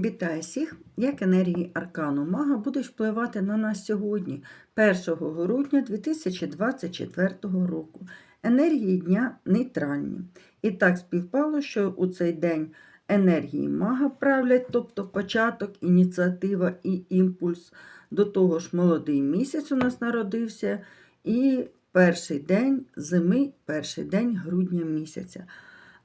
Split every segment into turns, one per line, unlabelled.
Вітаю всіх! Як енергії аркану Мага будуть впливати на нас сьогодні, 1 грудня 2024 року. Енергії дня нейтральні. І так співпало, що у цей день енергії мага правлять, тобто початок, ініціатива і імпульс. До того ж, молодий місяць у нас народився, і перший день зими, перший день грудня місяця.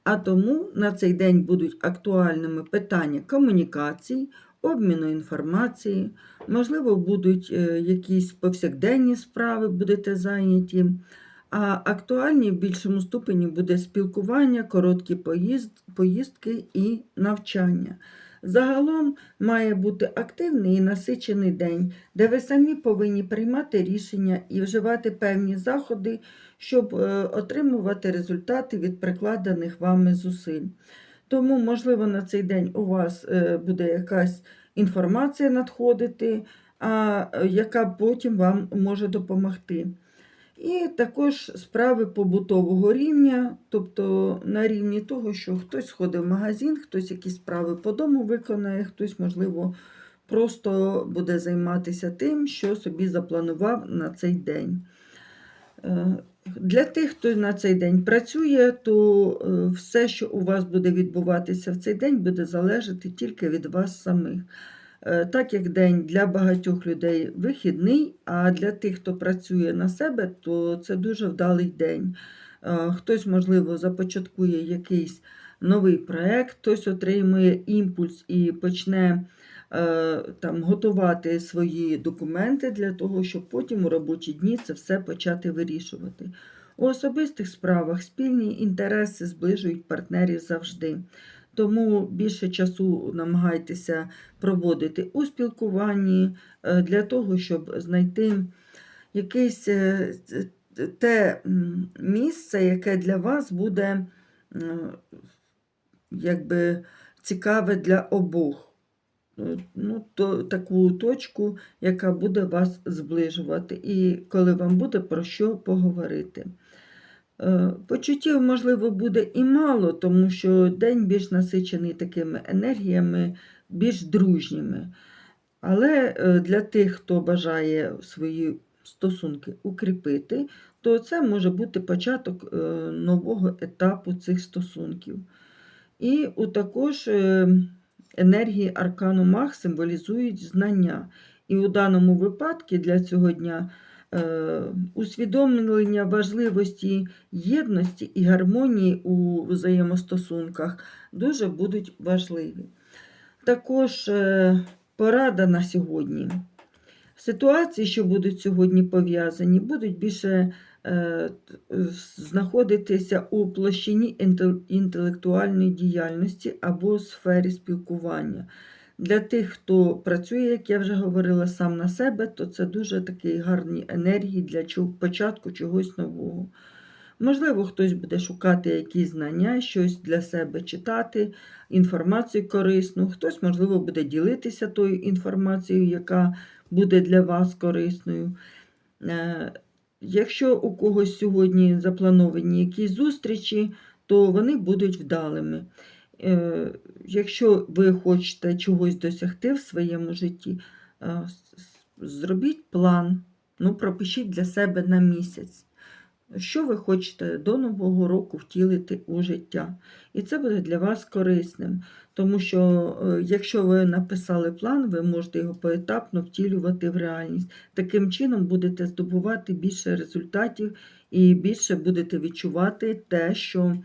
А тому на цей день будуть актуальними питання комунікацій, обміну інформації, можливо, будуть е, якісь повсякденні справи, будете зайняті. А актуальні в більшому ступені буде спілкування, короткі поїздки і навчання. Загалом має бути активний і насичений день, де ви самі повинні приймати рішення і вживати певні заходи, щоб е, отримувати результати від прикладених вами зусиль. Тому, можливо, на цей день у вас е, буде якась інформація надходити, е, яка потім вам може допомогти. І також справи побутового рівня, тобто на рівні того, що хтось сходить в магазин, хтось якісь справи по дому виконає, хтось, можливо, просто буде займатися тим, що собі запланував на цей день. Е, для тих, хто на цей день працює, то е, все, що у вас буде відбуватися в цей день, буде залежати тільки від вас самих. Е, так як день для багатьох людей вихідний, а для тих, хто працює на себе, то це дуже вдалий день. Е, хтось, можливо, започаткує якийсь новий проєкт, хтось отримує імпульс і почне е, там, готувати свої документи для того, щоб потім у робочі дні це все почати вирішувати. У особистих справах спільні інтереси зближують партнерів завжди. Тому більше часу намагайтеся проводити у спілкуванні е, для того, щоб знайти якесь е, те місце, яке для вас буде якби, цікаве для обох. Е, ну, то, Таку точку, яка буде вас зближувати, і коли вам буде про що поговорити. Е, почуттів, можливо, буде і мало, тому що день більш насичений такими енергіями, більш дружніми. Але е, для тих, хто бажає свої стосунки укріпити, то це може бути початок е, нового етапу цих стосунків. І також енергії аркану Мах символізують знання. І у даному випадку для цього дня усвідомлення важливості єдності і гармонії у взаємостосунках дуже будуть важливі. Також е, порада на сьогодні. Ситуації, що будуть сьогодні пов'язані, будуть більше е, знаходитися у площині інтелектуальної діяльності або сфері спілкування. Для тих, хто працює, як я вже говорила, сам на себе, то це дуже такі гарні енергії для початку чогось нового. Можливо, хтось буде шукати якісь знання, щось для себе читати, інформацію корисну, хтось, можливо, буде ділитися тою інформацією, яка буде для вас корисною. Е, якщо у когось сьогодні заплановані якісь зустрічі, то вони будуть вдалими. Е, якщо ви хочете чогось досягти в своєму житті, е, зробіть план, ну, пропишіть для себе на місяць, що ви хочете до Нового року втілити у життя. І це буде для вас корисним, тому що, е, якщо ви написали план, ви можете його поетапно втілювати в реальність. Таким чином будете здобувати більше результатів і більше будете відчувати те, що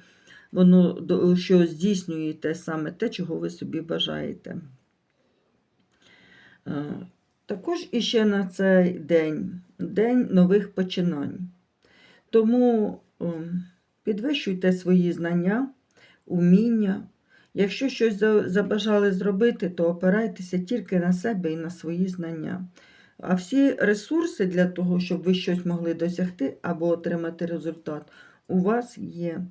воно що здійснюєте саме те, чого ви собі бажаєте. Е, також іще на цей день день нових починань. Тому ем, підвищуйте свої знання, уміння. Якщо щось забажали зробити, то опирайтеся тільки на себе і на свої знання. А всі ресурси для того, щоб ви щось могли досягти або отримати результат, у вас є.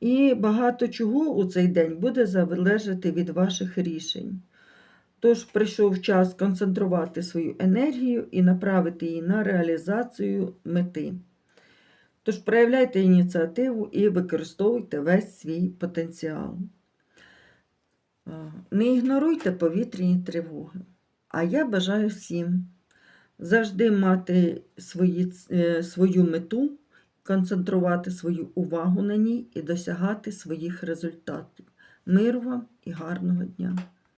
І багато чого у цей день буде залежати від ваших рішень. Тож прийшов час концентрувати свою енергію і направити її на реалізацію мети. Тож проявляйте ініціативу і використовуйте весь свій потенціал. Не ігноруйте повітряні тривоги. А я бажаю всім завжди мати свої, е, свою мету, концентрувати свою увагу на ній і досягати своїх результатів. Миру вам і гарного дня!